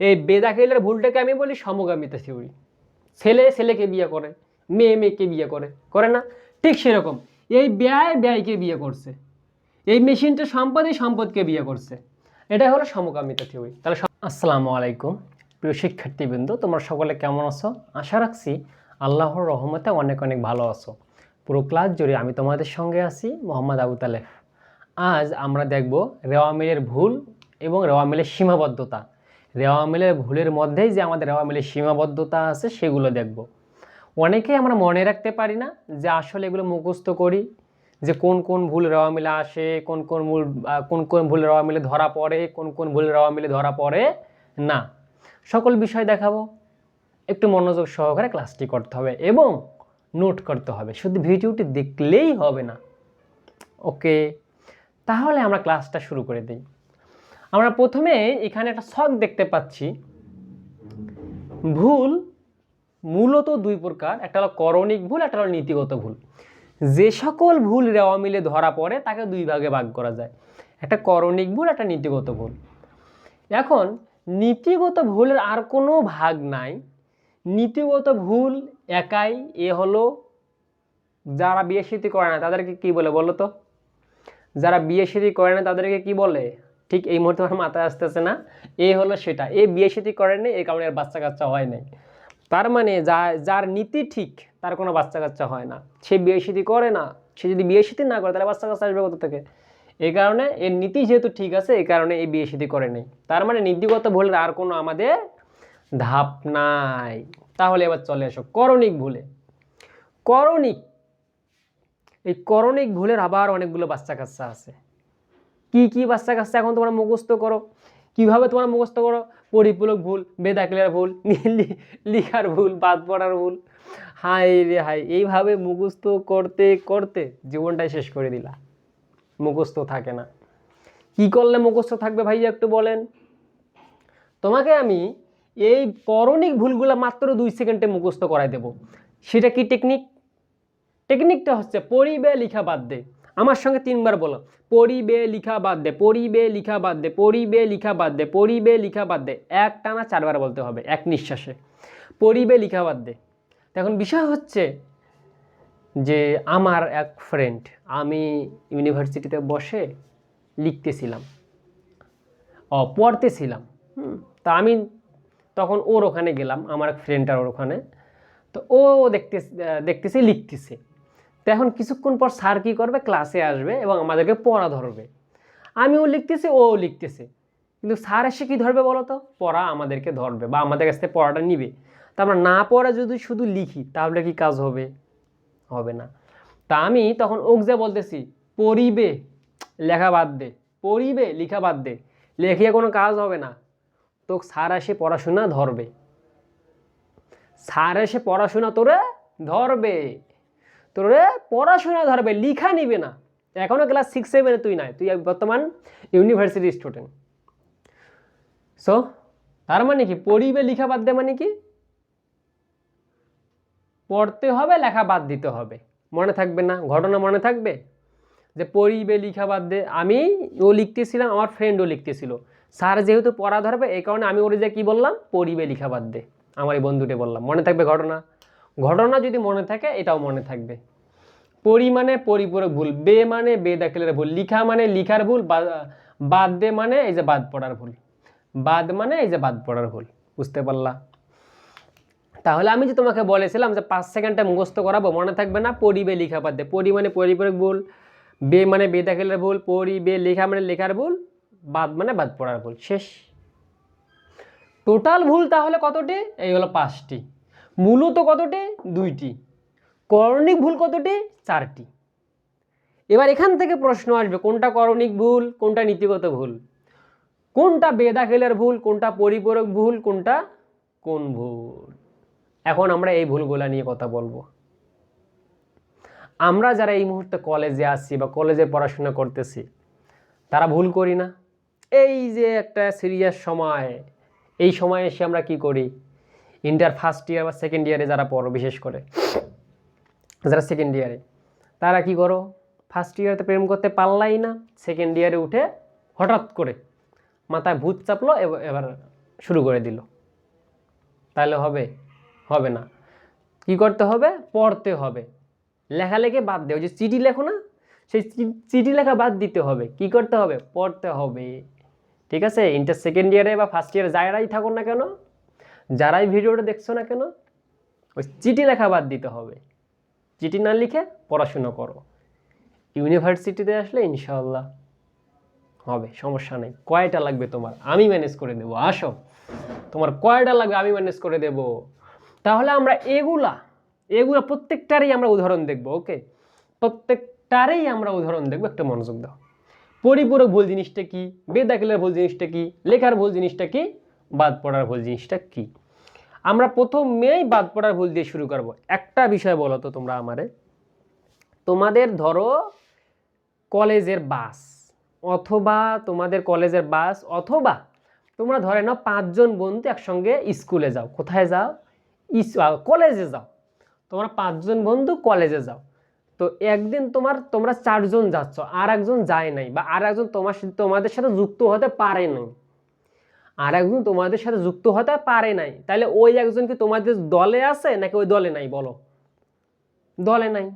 এই বেদাখিলের ভুলটাকে আমি বলি সমগামিতা থিওরি ছেলে ছেলেকে বিয়ে করে, মেয়ে মেয়েকে বিয়ে করে করে না? ঠিক সেরকম। এই ব্যয় ব্যয়কে বিয়ে করছে। এই মেশিনটা সম্পদ সম্পদকে বিয়ে করছে। এটা হলো সমকামিতা থিওরি তাহলে আসসালামু আলাইকুম। প্রিয় শিক্ষার্থীবৃন্দ, তোমরা সকলে কেমন আছো? আশা রাখছি আল্লাহর রহমতে অনেক অনেক ভালো আছো। পুরো ক্লাস জুড়ে আমি তোমাদের সঙ্গে আছি মোহাম্মদ আবু তালেফ আজ আমরা দেখব রেওয়া মিলের ভুল এবং রেওয়া মিলের সীমাবদ্ধতা। রেওয়া মিলের ভুলের মধ্যেই যে আমাদের রেওয়া মিলের সীমাবদ্ধতা আছে, সেগুলো দেখব। অনেকেই আমরা মনে রাখতে পারি না যে আসলে এগুলো মুখস্থ করি, যে কোন কোন ভুল রেওয়া মিলে আসে, কোন কোন ভুল কোন কোন ভুল রেওয়া মিলে ধরা পড়ে, কোন কোন ভুল রেওয়া মিলে ধরা পড়ে না। সকল বিষয় দেখাবো। একটু মনোযোগ সহকারে ক্লাসটি করতে হবে এবং নোট করতে হবে। শুধু ভিডিওটি দেখলেই হবে না। ওকে, তাহলে আমরা ক্লাসটা শুরু করে দিই। আমরা প্রথমে এখানে একটা ছক দেখতে পাচ্ছি। ভুল মূলত দুই প্রকার, একটা হলো করণিক ভুল, একটা হলো নীতিগত ভুল। যে সকল ভুল রেওয়া মিলে ধরা পড়ে, তাকে দুই ভাগে ভাগ করা যায়। একটা করণিক ভুল, একটা নীতিগত ভুল। এখন, নীতিগত ভুলের আর কোনো ভাগ নাই। নীতিগত ভুল একাই, এ হলো যারা বিয়ে করে না, তাদেরকে কি বলে বলো তো? যারা বিয়ে করে না, তাদেরকে কি বলে? ঠিক এই মুহূর্তে আমার মাথায় আসতেছে না। এ হলো সেটা। এ বিয়ে স্মৃতি করেনি এই কারণে এর বাচ্চা কাচ্চা হয় নাই। তার মানে যা, যার নীতি ঠিক, তার কোনো বাচ্চা কাচ্চা হয় না। সে বিয়ে স্মৃতি করে না। সে যদি বিয়ে স্মৃতি না করে, তাহলে বাচ্চা কাচ্চা আসবে কোথা থেকে? এই কারণে এর নীতি যেহেতু ঠিক আছে এই কারণে এই বিয়ে স্মৃতি করে নেই তার মানে নীতিগত ভুলের আর কোনো আমাদের ধাপ নাই। তাহলে এবার চলে আসো করণিক ভুলে। করণিক, এই করণিক ভুলের আবার অনেকগুলো বাচ্চা কাচ্চা আছে। কি কি বাচ্চা কাচ্চা এখন তোমরা মুখস্থ করো? কীভাবে তোমরা মুখস্থ করো? পরিপূরক ভুল বেদাকিলার ভুল লিখার ভুল, বাদ পড়ার ভুল। হাই রে হাই এইভাবে মুখস্থ করতে করতে জীবনটাই শেষ করে দিলা। মুখস্থ থাকে না। কি করলে মুখস্থ থাকবে ভাইয়া একটু বলেন? তোমাকে আমি এই করণিক ভুলগুলো মাত্র দুই সেকেন্ডে মুখস্থ করাই দেব। সেটা কি টেকনিক টেকনিকটা হচ্ছে পড়িবে, লিখা বাদ দে। আমার সঙ্গে তিনবার বলো। পরিবে লিখা, বাদ দে। পরিবে লিখা, বাদ দে। পরিবে লিখা, বাদ দে। পরিবে লিখা, বাদ দে। এক টানা চারবার বলতে হবে, এক নিঃশ্বাসে। পরিবে লিখা, বাদ দে। এখন বিষয় হচ্ছে যে আমার এক ফ্রেন্ড আমি ইউনিভার্সিটিতে বসে লিখতেছিলাম, ও পড়তেছিলাম তা আমি তখন ওর ওখানে গেলাম, আমার এক ফ্রেন্ডটার ওর ওখানে। তো ও দেখতে দেখতেছে, লিখতেছে। তো এখন কিছুক্ষণ পর স্যার কী করবে? ক্লাসে আসবে এবং আমাদেরকে পড়া ধরবে। আমিও লিখতেছি, ও লিখতেছে। কিন্তু স্যার এসে কী ধরবে বলো তো পড়া আমাদেরকে ধরবে বা আমাদের কাছ থেকে পড়াটা নিবে। তা আমরা না পড়া যদি শুধু লিখি, তাহলে কি কাজ হবে? হবে না। তা আমি তখন ওক যে বলতেছি, পড়িবে, লেখা বাদ দে। পড়িবে, লেখা বাদ দে। লেখিয়ে কোনো কাজ হবে না। তো স্যার এসে পড়াশোনা ধরবে। স্যার এসে পড়াশোনা তোরে ধরবে। তোরে পড়াশোনা ধরবে, লিখা নিবে না। এখনও ক্লাস সিক্স সেভেনে তুই নাই, তুই বর্তমান ইউনিভার্সিটি স্টুডেন্ট সো তার মানে কি? পড়িবে, লিখা বাদ দে মানে কি? পড়তে হবে, লেখা বাদ দিতে হবে। মনে থাকবে না, ঘটনা মনে থাকবে? যে পড়িবে, লিখা বাদ দে, আমি ও লিখতেছিলাম, আমার ফ্রেন্ডও লিখতেছিল। স্যার যেহেতু পড়া ধরবে, এই কারণে আমি ওরে যে কী বললাম? পড়িবে, লিখা বাদ দে। আমার এই বন্ধুটে বললাম। মনে থাকবে ঘটনা? ঘটনা যদি মনে থাকে, এটাও মনে থাকবে। পরি মানে পরিপূরক ভুল, বে মানে বে দাখিলের ভুল, লিখা মানে লিখার ভুল বাদ দে মানে এই যে বাদ পড়ার ভুল। বাদ মানে এই যে বাদ পড়ার ভুল, বুঝতে পারলা? তাহলে আমি যে তোমাকে বলেছিলাম যে পাঁচ সেকেন্ডটা মুখস্থ করাবো, মনে থাকবে না পরিবে লিখা বাদ দে। পরি মানে পরিপূরক ভুল, বে মানে বে দাখিলের ভুল, পরি, বে, লেখা মানে লেখার ভুল, বাদ মানে বাদ পড়ার ভুল। শেষ। টোটাল ভুল তাহলে কতটি? এই হলো পাঁচটি। মূলত কতটি? দুইটি। করণিক ভুল কতটি? চারটি। এবার এখান থেকে প্রশ্ন আসবে, কোনটা করণিক ভুল, কোনটা নীতিগত ভুল? কোনটা বেদাখিলের ভুল, কোনটা পরিপূরক ভুল, কোনটা কোন ভুল? এখন আমরা এই ভুলগুলা নিয়ে কথা বলব। আমরা যারা এই মুহূর্তে কলেজে আসছি বা কলেজে পড়াশোনা করতেছি, তারা ভুল করি না। এই যে একটা সিরিয়াস সময়, এই সময় এসে আমরা কি করি? ইন্টার ফার্স্ট ইয়ার বা সেকেন্ড ইয়ারে যারা পড়ো, বিশেষ করে, যারা সেকেন্ড ইয়ারে, তারা কি করো? ফার্স্ট ইয়ারে প্রেম করতে পারলাই না, সেকেন্ড ইয়ারে উঠে হঠাৎ করে মাথায় ভূত চাপলো, এব- এবার শুরু করে দিল। তাহলে হবে হবে না। কি করতে হবে? পড়তে হবে। লেখালেখি বাদ দেওয়া যে চিঠি লেখো না, সেই চিঠি লেখা বাদ দিতে হবে। কি করতে হবে? পড়তে হবে। ঠিক আছে? ইন্টার সেকেন্ড ইয়ারে বা ফার্স্ট ইয়ারে যারাই থাকুন না কেন যারাই ভিডিওটা দেখছ না কেন, ওই চিঠি লেখা বাদ দিতে হবে। চিঠি না লিখে পড়াশুনো করো। ইউনিভার্সিটিতে আসলে ইনশাল্লাহ হবে, সমস্যা নেই। কয়টা লাগবে তোমার? আমি ম্যানেজ করে দেবো। আসো। তোমার কয়টা লাগবে আমি ম্যানেজ করে দেব। তাহলে আমরা এগুলা এগুলা প্রত্যেকটারই আমরা উদাহরণ দেখব, ওকে? প্রত্যেকটারই আমরা উদাহরণ দেখব। একটা মনোযোগ দাও। পরিপূরক ভুল জিনিসটা কি? বেদাকিলার ভুল জিনিসটা কি? লেখার ভুল জিনিসটা কি? বাদ পড়ার ভুল জিনিসটা কি? আমরা প্রথমেই বাদ পড়ার ভুল দিয়ে শুরু করব। একটা বিষয় বলো তো তোমরা আমারে। তোমাদের ধরো কলেজের বাস অথবা তোমাদের কলেজের বাস অথবা তোমরা ধরে নাও পাঁচজন বন্ধু একসঙ্গে স্কুলে যাও। কোথায় যাও? কলেজে যাও। তোমরা পাঁচজন বন্ধু কলেজে যাও। তো একদিন তোমার, তোমরা চারজন যাচ্ছ আর একজন যায় নাই বা আর একজন তোমার তোমাদের সাথে যুক্ত হতে পারে নাই। আর একজন তোমাদের সাথে যুক্ত হতে পারে নাই। তাহলে ওই একজন কি তোমাদের দলে আছে নাকি ওই দলে নাই বলো? দলে নাই।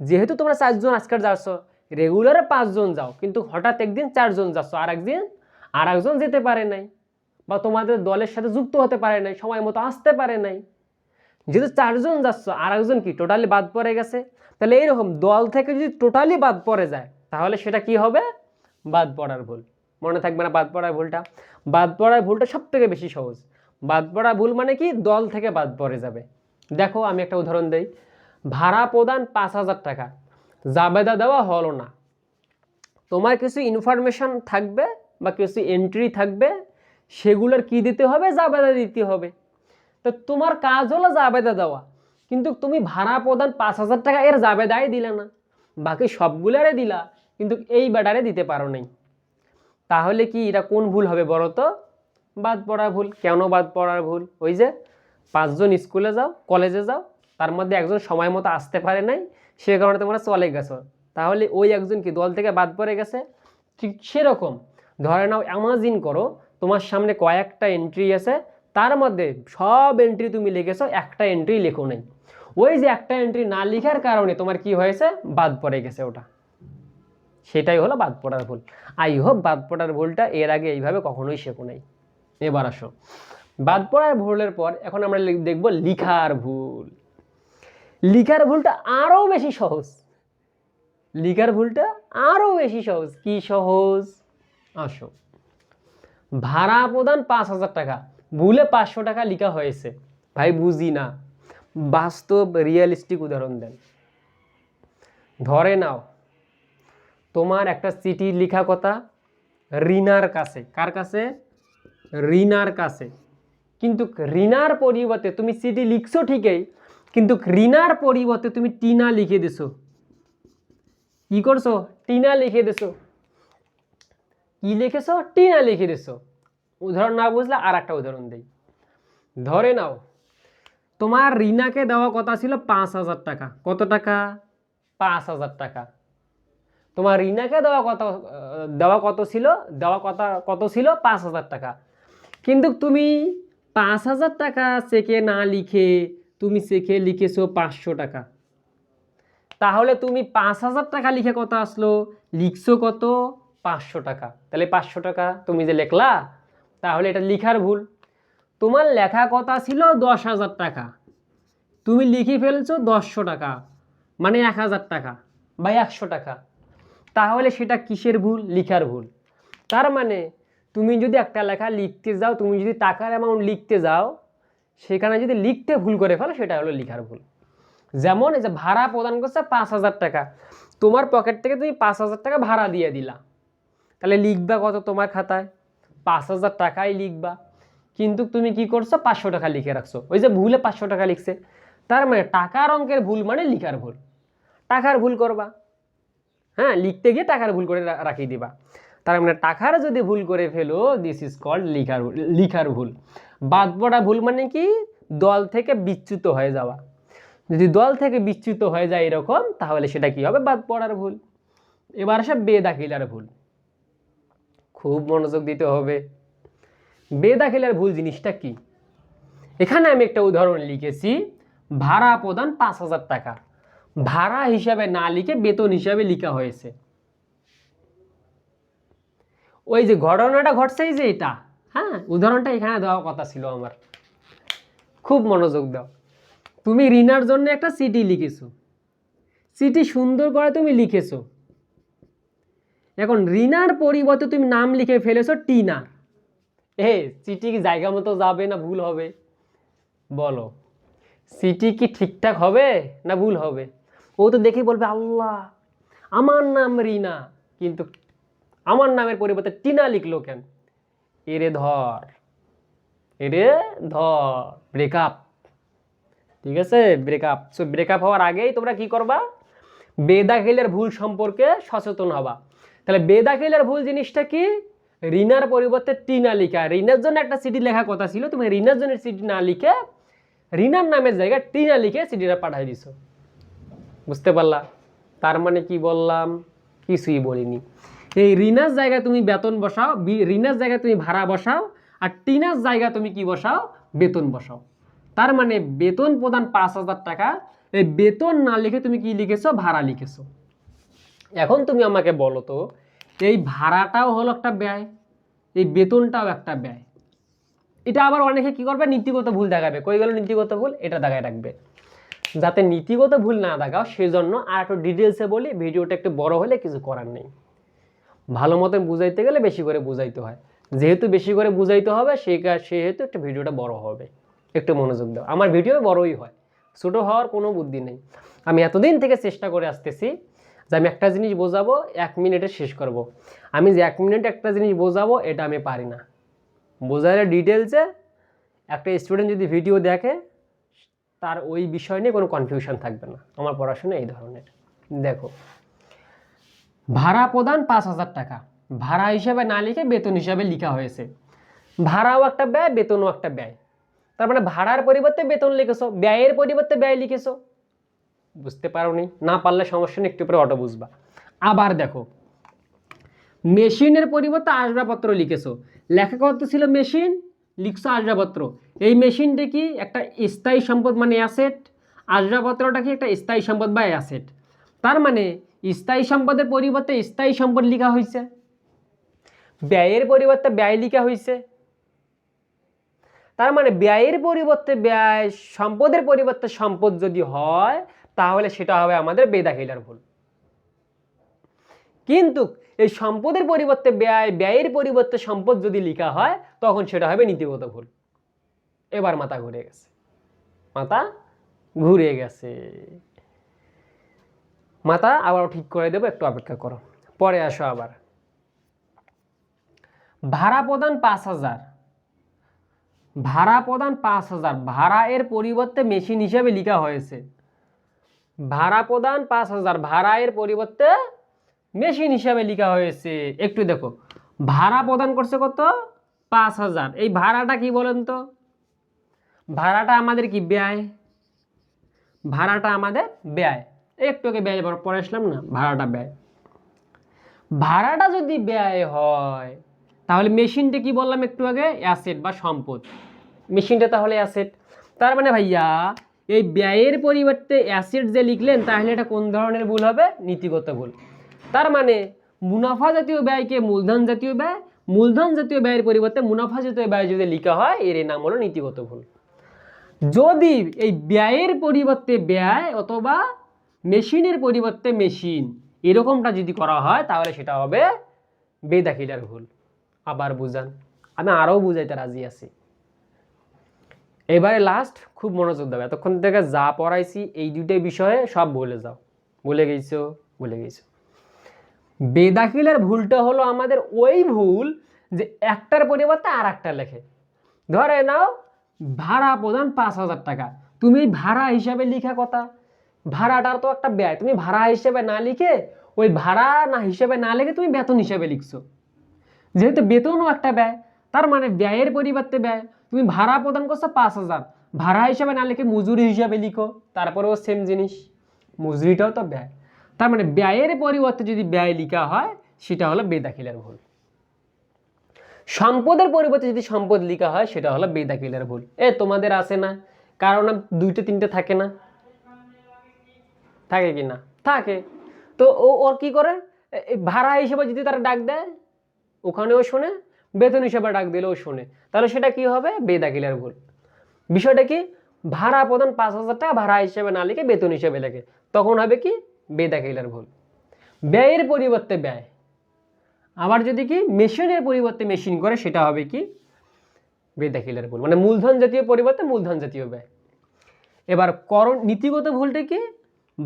যেহেতু তোমরা চারজন আজকাল যাচ্ছ রেগুলারে পাঁচজন যাও, কিন্তু হঠাৎ একদিন চারজন যাচ্ছ আর একদিন আর একজন যেতে পারে নাই বা তোমাদের দলের সাথে যুক্ত হতে পারে নাই, সময় মতো আসতে পারে নাই। যেহেতু চারজন যাচ্ছ আর একজন কি টোটালি বাদ পড়ে গেছে? তাহলে এইরকম দল থেকে যদি টোটালি বাদ পড়ে যায়, তাহলে সেটা কি হবে? বাদ পড়ার ভুল। মনে থাকবে না বাদ পড়ার ভুলটা। বাদ পড়ার ভুলটা সব থেকে বেশি সহজ। বাদ পড়া ভুল মানে কি? দল থেকে বাদ পড়ে যাবে। দেখো, আমি একটা উদাহরণ দেই। ভাড়া প্রদান পাঁচ হাজার টাকা। জাবেদা দেওয়া হলো না। তোমার কিছু ইনফরমেশন থাকবে বা কিছু এন্ট্রি থাকবে, সেগুলোর কি দিতে হবে? জাবেদা দিতে হবে। তো তোমার কাজ হলো জাবেদা দেওয়া। কিন্তু তুমি ভাড়া প্রদান পাঁচ হাজার টাকা এর জাবেদাই দিলে না। বাকি সবগুলারে দিলা, কিন্তু এই ব্যাটারে দিতে পারো নাই। তাহলে কি এটা কোন ভুল হবে বলো তো বাদ পড়া ভুল। কেন বাদ পড়ার ভুল? ওই যে পাঁচজন স্কুলে যাও, কলেজে যাও, তার মধ্যে একজন সময় মতো আসতে পারে নাই, সে কারণে তোমরা চলে গেছো। তাহলে ওই একজন কি দল থেকে বাদ পড়ে গেছে? ঠিক সেরকম। ধরে নাও অ্যামাজিন করো, তোমার সামনে কয়েকটা এন্ট্রি আছে, তার মধ্যে সব এন্ট্রি তুমি লিখেছো, একটা এন্ট্রি লেখো নাই। ওই যে একটা এন্ট্রি না লেখার কারণে তোমার কি হয়েছে? বাদ পড়ে গেছে ওটা। সেটাই হলো বাদ পড়ার ভুল। আই হোপ বাদ পড়ার ভুলটা এর আগে এইভাবে কখনোই শেখো নাই। এবার আসো। বাদ পড়ার ভুলের পর এখন আমরা দেখব লিখার ভুল। লিখার ভুলটা আরও বেশি সহজ। লিখার ভুলটা আরও বেশি সহজ। কি সহজ? আসো। ভাড়া প্রদান পাঁচ হাজার টাকা। ভুলে পাঁচশো টাকা লিখা হয়েছে। ভাই, বুঝি না। বাস্তব রিয়েলিস্টিক উদাহরণ দেন। ধরে নাও। তোমার একটা চিঠি লিখা কথা রিনার কাছে। কার কাছে? রিনার কাছে। কিন্তু রিনার পরিবর্তে তুমি চিঠি লিখছো ঠিকই, কিন্তু রিনার পরিবর্তে তুমি টিনা লিখে দিছো। কি করছ? টিনা লিখে দিছো। কি লিখেছো? টিনা লিখে দিছো। উদাহরণ না বুঝলে আর একটা উদাহরণ দিই। ধরে নাও, তোমার রিনাকে দেওয়া কথা ছিল পাঁচ হাজার টাকা। কত টাকা? পাঁচ হাজার টাকা। তোমার রিনাকে দেওয়া কত দেওয়া কত ছিল? দেওয়া কথা কত ছিল? পাঁচ হাজার টাকা। কিন্তু তুমি পাঁচ হাজার টাকা চেকে না লিখে তুমি চেকে লিখেছো পাঁচশো টাকা। তাহলে তুমি পাঁচ হাজার টাকা লিখে কত আসলো? লিখছো কত? পাঁচশো টাকা। তাহলে পাঁচশো টাকা তুমি যে লেখলা, তাহলে এটা লিখার ভুল। তোমার লেখা কথা ছিল দশ হাজার টাকা। তুমি লিখে ফেলছো দশশো টাকা মানে এক হাজার টাকা বা একশো টাকা। তাহলে সেটা কিসের ভুল? লিখার ভুল। তার মানে তুমি যদি একটা লেখা লিখতে যাও, তুমি যদি টাকার অ্যামাউন্ট লিখতে যাও, সেখানে যদি লিখতে ভুল করে ফেলো, সেটা হলো লিখার ভুল। যেমন এই যে ভাড়া প্রদান করছে পাঁচ হাজার টাকা। তোমার পকেট থেকে তুমি পাঁচ হাজার টাকা ভাড়া দিয়ে দিলা। তাহলে লিখবা কত তোমার খাতায়? পাঁচ হাজার টাকাই লিখবা। কিন্তু তুমি কি করছ? পাঁচশো টাকা লিখে রাখছো। ওই যে ভুলে পাঁচশো টাকা লিখছে। তার মানে টাকার অঙ্কের ভুল মানে লিখার ভুল। টাকার ভুল করবা। হ্যাঁ লিখতে গিয়ে টাকার ভুল করে রাখিয়ে দিবা। তার মানে টাকার যদি ভুল করে ফেলো দিস ইজ কল্ড লিখার লিখার ভুল। বাদ পড়া ভুল মানে কি? দল থেকে বিচ্যুত হয়ে যাওয়া। যদি দল থেকে বিচ্যুত হয়ে যায় এরকম, তাহলে সেটা কি হবে? বাদ পড়ার ভুল। এবার আসে বেদাখিলার ভুল। খুব মনোযোগ দিতে হবে। বেদাখিলের ভুল জিনিসটা কি? এখানে আমি একটা উদাহরণ লিখেছি। ভাড়া প্রদান পাঁচ হাজার টাকা। ভাড়া হিসাবে না লিখে বেতন হিসাবে লিখা হয়েছে। ওই যে ঘটনাটা ঘটছে যে এটা। হ্যাঁ উদাহরণটা এখানে দেওয়ার কথা ছিল আমার। খুব মনোযোগ দাও। তুমি রিনার জন্য একটা সিটি লিখেছো। সিটি সুন্দর করে তুমি লিখেছো। এখন রিনার পরিবর্তে তুমি নাম লিখে ফেলেছো টিনা। এ সিটি কি জায়গা মতো যাবে না ভুল হবে? বলো। সিটি কি ঠিকঠাক হবে না ভুল হবে? ও তো দেখে বলবে, আল্লাহ, আমার নাম রিনা। কিন্তু আমার নামের পরিবর্তে টিনা লিখলো কেন? এরে ধর এরে ধর ব্রেকআপ ঠিক আছে? ব্রেকআপ সো ব্রেকআপ হওয়ার আগেই তোমরা কি করবা? বেদাখিলের ভুল সম্পর্কে সচেতন হবা। তাহলে বেদাখিলের ভুল জিনিসটা কি? রিনার পরিবর্তে টিনা লিখা। রিনার জন্য একটা সিটি লেখা কথা ছিল, তুমি রিনার জন্য সিটি না লিখে রিনার নামের জায়গায় টিনা লিখে সিটিটা পাঠাই দিছো। বুঝতে পারলা? তার মানে কি বললাম? কিছুই বলিনি। এই রিনার জায়গায় তুমি বেতন বসাও রিনার জায়গায় তুমি ভাড়া বসাও, আর টিনার জায়গায় তুমি কি বসাও? বেতন বসাও। তার মানে বেতন প্রদান পাঁচ হাজার টাকা, এই বেতন না লিখে তুমি কি লিখেছো? ভাড়া লিখেছো। এখন তুমি আমাকে বলো তো, এই ভাড়াটাও হলো একটা ব্যয়, এই বেতনটাও একটা ব্যয়। এটা আবার অনেকে কি করবে? নীতিগত ভুল দেখাবে। কই গেল নীতিগত ভুল? এটা দেখায় রাখবে। যাতে নীতিগত ভুল না দেখাও, সেজন্য আর একটু ডিটেলসে বলি, ভিডিওটা একটু বড় হলে কিছু করার নেই। ভালো মতন বুঝাইতে গেলে বেশি করে বুঝাইতে হয়। যেহেতু বেশি করে বুঝাইতে হবে, সেই সেহেতু একটু ভিডিওটা বড় হবে। একটু মনোযোগ দাও। আমার ভিডিও বড়ই হয়। ছোটো হওয়ার কোনো বুদ্ধি নেই। আমি এতদিন থেকে চেষ্টা করে আসতেছি যে আমি একটা জিনিস বোঝাবো, এক মিনিটে শেষ করব। আমি যে এক মিনিটে একটা জিনিস বোঝাবো, এটা আমি পারি না। বোঝালে ডিটেলসে একটা স্টুডেন্ট যদি ভিডিও দেখে তার ওই বিষয় নিয়ে কোনো কনফিউশন থাকবে না। আমার পড়াশোনা এই ধরনের। দেখো, ভাড়া প্রদান পাঁচ হাজার টাকা। ভাড়া হিসাবে না লিখে বেতন হিসাবে লিখা হয়েছে। ভাড়াও একটা ব্যয়, বেতনও একটা ব্যয়। তার মানে ভাড়ার পরিবর্তে বেতন লিখেছো, ব্যয়ের পরিবর্তে ব্যয় লিখেছো। বুঝতে পারো নি না পারলে সমস্যা নেই, একটু পরে অটো বুঝবা। আবার দেখো মেশিনের পরিবর্তে আসবাবপত্র লিখেছো। লেখা কত ছিল মেশিন লিখছো আসবাবপত্র এই মেশিনটা কি একটা স্থায়ী সম্পদ মানে অ্যাসেট আসবাবপত্রটা কি একটা স্থায়ী সম্পদ বা অ্যাসেট তার মানে স্থায়ী সম্পদের পরিবর্তে স্থায়ী সম্পদ লেখা হয়েছে ব্যয়ের পরিবর্তে ব্যয় লেখা হয়েছে তার মানে ব্যয়ের পরিবর্তে ব্যয়, সম্পদের পরিবর্তে সম্পদ যদি হয়, তাহলে সেটা হবে আমাদের বেদাহিলার ভুল। কিন্তু এই সম্পদের পরিবর্তে ব্যয়, ব্যয়ের পরিবর্তে সম্পদ যদি লেখা হয়, তখন সেটা হবে নীতিগত ভুল। এবার মাথা ঘুরে গেছে। মাথা ঘুরে গেছে। মাথা আবার ঠিক করে দেবো, একটু অপেক্ষা করো। পরে আসো আবার। ভাড়া প্রদান পাঁচ হাজার। ভাড়া প্রদান পাঁচ হাজার। ভাড়া এর পরিবর্তে মেশিন হিসাবে লেখা হয়েছে। ভাড়া প্রদান পাঁচ হাজার। ভাড়া এর পরিবর্তে মেশিন হিসাবে লেখা হয়েছে। একটু দেখো, ভাড়া প্রদান করছে কত? পাঁচ হাজার। এই ভাড়াটা কি বলেন তো? ভাড়াটা আমাদের কি ব্যয়? ভাড়াটা আমাদের ব্যয়। একটু আগে ব্যয় পরে- আসলাম না, ভাড়াটা ব্যয়। ভাড়াটা যদি ব্যয় হয়, তাহলে মেশিনটা কি বললাম একটু আগে? অ্যাসেট বা সম্পদ। মেশিনটা তাহলে অ্যাসেট। তার মানে ভাইয়া, এই ব্যয়ের পরিবর্তে অ্যাসেট যে লিখলেন, তাহলে এটা কোন ধরনের ভুল হবে? নীতিগত ভুল। তার মানে মুনাফা জাতীয় ব্যয়কে মূলধন জাতীয় ব্যয়, মূলধন জাতীয় ব্যয়ের পরিবর্তে মুনাফা জাতীয় ব্যয় যদি লিখা হয়, এর নাম হলো নীতিগত ভুল। যদি এই ব্যয়ের পরিবর্তে ব্যয় অথবা মেশিনের পরিবর্তে মেশিন এরকমটা যদি করা হয়, তাহলে সেটা হবে বেদাখিলার ভুল। আবার বুঝান। আমি আরও বুঝাইতে রাজি আছি। এবারে লাস্ট খুব মনোযোগ দেবে এতক্ষণ থেকে যা পড়াইছি, এই দুইটাই বিষয়ে সব বলে যাও। বলে গেছো বলে গেছো। বেদাখিলের ভুলটা হলো আমাদের ওই ভুল যে একটার পরিবর্তে আর একটা লেখে। ধরে নাও, ভাড়া প্রদান পাঁচ হাজার টাকা। তুমি ভাড়া হিসাবে লিখা কথা। ভাড়াটার তো একটা ব্যয়। তুমি ভাড়া হিসেবে না লিখে, ওই ভাড়া না হিসেবে না লিখে তুমি বেতন হিসেবে লিখছো। যেহেতু বেতনও একটা ব্যয়, তার মানে ব্যয়ের পরিবর্তে ব্যয়। তুমি ভাড়া প্রদান করছ পাঁচ হাজার। ভাড়া হিসাবে না লিখে মজুরি হিসাবে লিখো, তারপরেও সেম জিনিস। মজুরিটাও তো ব্যয়। তার মানে ব্যয়ের পরিবর্তে যদি ব্যয় লিখা হয়, সেটা হলো বেদাখিলের ভুল। সম্পদের পরিবর্তে যদি সম্পদ লিখা হয়, সেটা হলো বেদাকিলের ভুল। এ, তোমাদের আসে না? কারণ দুইটা, তিনটে থাকে না? থাকে কি না? থাকে। তো ও, ওর কি করে? ভাড়া হিসেবে যদি তারা ডাক দেয়, ওখানেও শোনে, বেতন হিসেবে ডাক দিলেও শোনে। তাহলে সেটা কি হবে? বেদাকিলের ভুল। বিষয়টা কি? ভাড়া প্রদান পাঁচ হাজার টাকা ভাড়া হিসেবে না লিখে বেতন হিসেবে লেখে। তখন হবে কি? বেদাকিলের ভুল। ব্যয়ের পরিবর্তে ব্যয়। আবার যদি কি মেশিনের পরিবর্তে মেশিন করে, সেটা হবে কি? বেদা বেদাকিলের ভুল। মানে মূলধন জাতীয় পরিবর্তে মূলধন জাতীয় ব্যয়। এবার করণ নীতিগত ভুলটা কি?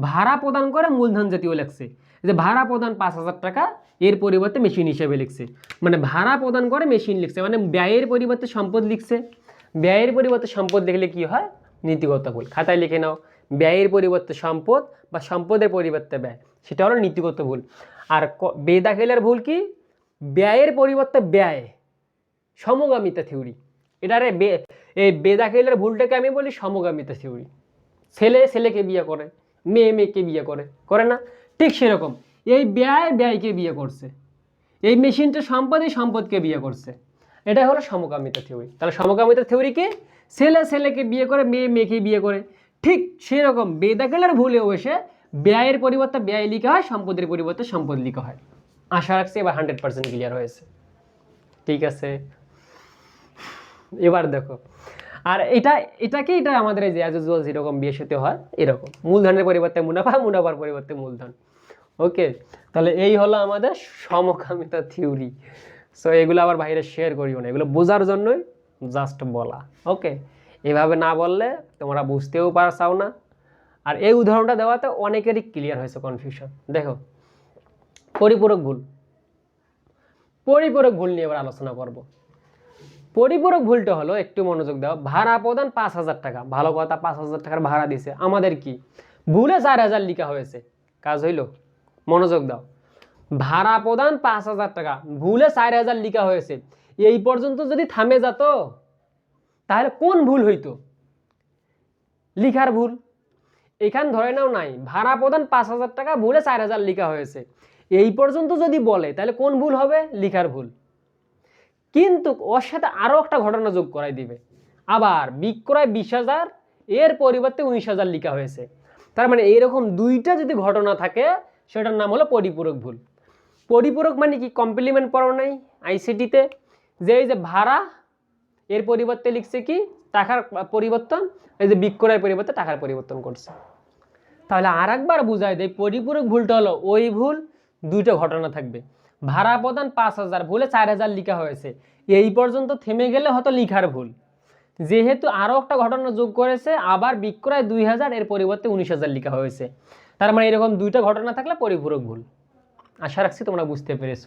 ভাড়া প্রদান করে মূলধন জাতীয় লেখছে। যে ভাড়া প্রদান পাঁচ হাজার টাকা, এর পরিবর্তে মেশিন হিসেবে লিখছে। মানে ভাড়া প্রদান করে মেশিন লিখছে। মানে ব্যয়ের পরিবর্তে সম্পদ লিখছে। ব্যয়ের পরিবর্তে সম্পদ লিখলে কি হয়? নীতিগত ভুল। খাতায় লিখে নাও। ব্যয়ের পরিবর্তে সম্পদ বা সম্পদের পরিবর্তে ব্যয়। সেটা হলো নীতিগত ভুল। আর বেদাখিলের ভুল কি? ব্যয়ের পরিবর্তে ব্যয়। সমগামিতা থিওরি এটারে এই বেদাখিলের ভুলটাকে আমি বলি সমগামিতা থিওরি ছেলে, ছেলেকে বিয়ে করে, মেয়ে, মেয়েকে বিয়ে করে করে না? ঠিক সেরকম। এই ব্যয়, ব্যয়কে বিয়ে করছে। এই মেশিনটা সম্পদ সম্পদকে বিয়ে করছে। এটা হলো সমকামিতা থিওরি তাহলে সমকামিতা থিওরি কি? ছেলে, ছেলেকে বিয়ে করে, মেয়ে, মেয়েকে বিয়ে করে। ঠিক সেরকম বেদাকেলের ভুলেও এসে ব্যয়ের পরিবর্তে ব্যয় লিখা হয় সম্পদের পরিবর্তে সম্পদ লিখা হয়। আশা রাখছি এবার হান্ড্রেড পার্সেন্ট ক্লিয়ার হয়েছে। ঠিক আছে? এবার দেখো। আর এটা, এটাকে এটা আমাদের যে অ্যাজ ইউজুয়াল যেরকম বিয়ে সাথে হয়, এরকম। মূলধনের পরিবর্তে মুনাফা, মুনাফার পরিবর্তে মূলধন। ওকে তাহলে এই হলো আমাদের সমকামিতা থিওরি সো এগুলো আবার বাইরে শেয়ার করিও না। এগুলো বোঝার জন্যই জাস্ট বলা। ওকে এভাবে না বললে তোমরা বুঝতেও পারছাও না। আর এই উদাহরণটা দেওয়াতে অনেকেরই ক্লিয়ার হয়েছে কনফিউশন দেখো, পরিপূরক ভুল। পরিপূরক ভুল নিয়ে এবার আলোচনা করব। পরিপূরক ভুলটা হলো, একটু মনোযোগ দাও, ভাড়া প্রদান পাঁচ হাজার টাকা। ভালো কথা, পাঁচ হাজার টাকার ভাড়া দিছে। আমাদের কি? ভুলে চার হাজার লিখা হয়েছে। কাজ হইল? মনোযোগ দাও। ভাড়া প্রদান পাঁচ হাজার টাকা। ভুলে চার হাজার লিখা হয়েছে। এই পর্যন্ত যদি থামে যেত তাহলে কোন ভুল হইতো? লিখার ভুল। এখান ধরে নাও নাই, ভাড়া প্রদান পাঁচ হাজার টাকা ভুলে চার হাজার লিখা হয়েছে। এই পর্যন্ত যদি বলে, তাহলে কোন ভুল হবে? লিখার ভুল। কিন্তু ওর সাথে আরও একটা ঘটনা যোগ করাই দিবে। আবার বিক্রয় বিশ হাজার, এর পরিবর্তে উনিশ হাজার লিখা হয়েছে। তার মানে এইরকম দুইটা যদি ঘটনা থাকে, সেটার নাম হলো পরিপূরক ভুল। পরিপূরক মানে কি? কমপ্লিমেন্ট পড়ো নাই আইসিটিতে যে এই যে ভাড়া এর পরিবর্তে লিখছে কি? টাকার পরিবর্তন, এই যে বিক্রয়ের পরিবর্তে টাকার পরিবর্তন করছে। তাহলে আর একবার বুঝাই দেয় পরিপূরক ভুলটা হলো ওই ভুল, দুইটা ঘটনা থাকবে। ভাড়া প্রদান পাঁচ হাজার, ভুলে চার হাজার লিখা হয়েছে। এই পর্যন্ত থেমে গেলে হয়তো লিখার ভুল। যেহেতু আরও একটা ঘটনা যোগ করেছে, আবার বিক্রয় দুই হাজার, এর পরিবর্তে উনিশ হাজার লিখা হয়েছে। তার মানে এরকম দুইটা ঘটনা থাকলে পরিপূরক ভুল। আশা রাখছি তোমরা বুঝতে পেরেছ।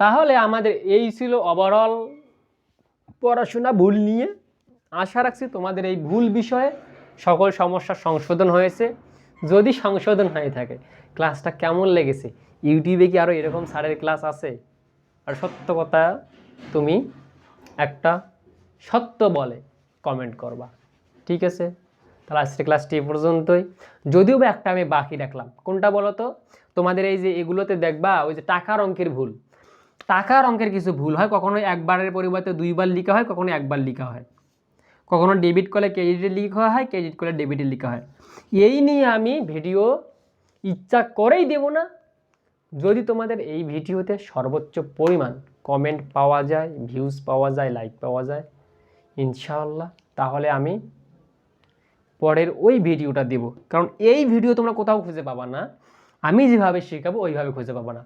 তাহলে আমাদের এই ছিল ওভারঅল পড়াশোনা ভুল নিয়ে আশা রাখছি তোমাদের এই ভুল বিষয়ে সকল সমস্যার সংশোধন হয়েছে। যদি সংশোধন হয়ে থাকে, ক্লাসটা কেমন লেগেছে? ইউটিউবে কি আরও এরকম স্যারের ক্লাস আছে? আর সত্য কথা, তুমি একটা সত্য বলে কমেন্ট করবা। ঠিক আছে? তাহলে আজকের ক্লাসটি এ পর্যন্তই। যদিও বা একটা আমি বাকি রাখলাম। কোনটা বলো তো? তোমাদের এই যে এগুলোতে দেখবা, ওই যে টাকার অঙ্কের ভুল। টাকার অঙ্কের কিছু ভুল হয় কখনো একবারের পরিবর্তে দুইবার লিখা হয় কখনো একবার লিখা হয়। কখনো ডেবিট করলে ক্রেডিটে লিখা হয় ক্রেডিট করলে ডেবিটে লিখা হয়। এই নিয়ে আমি ভিডিও ইচ্ছা করেই দেব না। যদি তোমাদের এই ভিডিওতে সর্বোচ্চ পরিমাণ কমেন্ট পাওয়া যায় ভিউজ পাওয়া যায় লাইক পাওয়া যায়, ইনশাআল্লাহ, তাহলে আমি পরের ওই ভিডিওটা দেব। কারণ এই ভিডিও তোমরা কোথাও খুঁজে পাবা না। আমি যেভাবে শেখাবো, ওইভাবে খুঁজে পাবা না।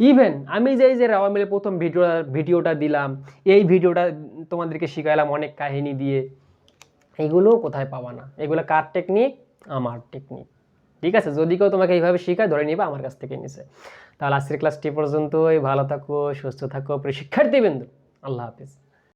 ইভেন আমি যে যে রাওয়া মিলে প্রথম ভিডিও ভিডিওটা দিলাম, এই ভিডিওটা তোমাদেরকে শিখাইলাম অনেক কাহিনী দিয়ে। এগুলো কোথায় পাবা না? এগুলো কার টেকনিক আমার টেকনিক ঠিক আছে? যদি কেউ তোমাকে এইভাবে শেখায়, ধরে নিবা আমার কাছ থেকে নিছে। তাহলে আজকের ক্লাসটি পর্যন্তই। ভালো থাকো, সুস্থ থাকো, প্রিয় শিক্ষার্থীবৃন্দ। আল্লাহ হাফিজ।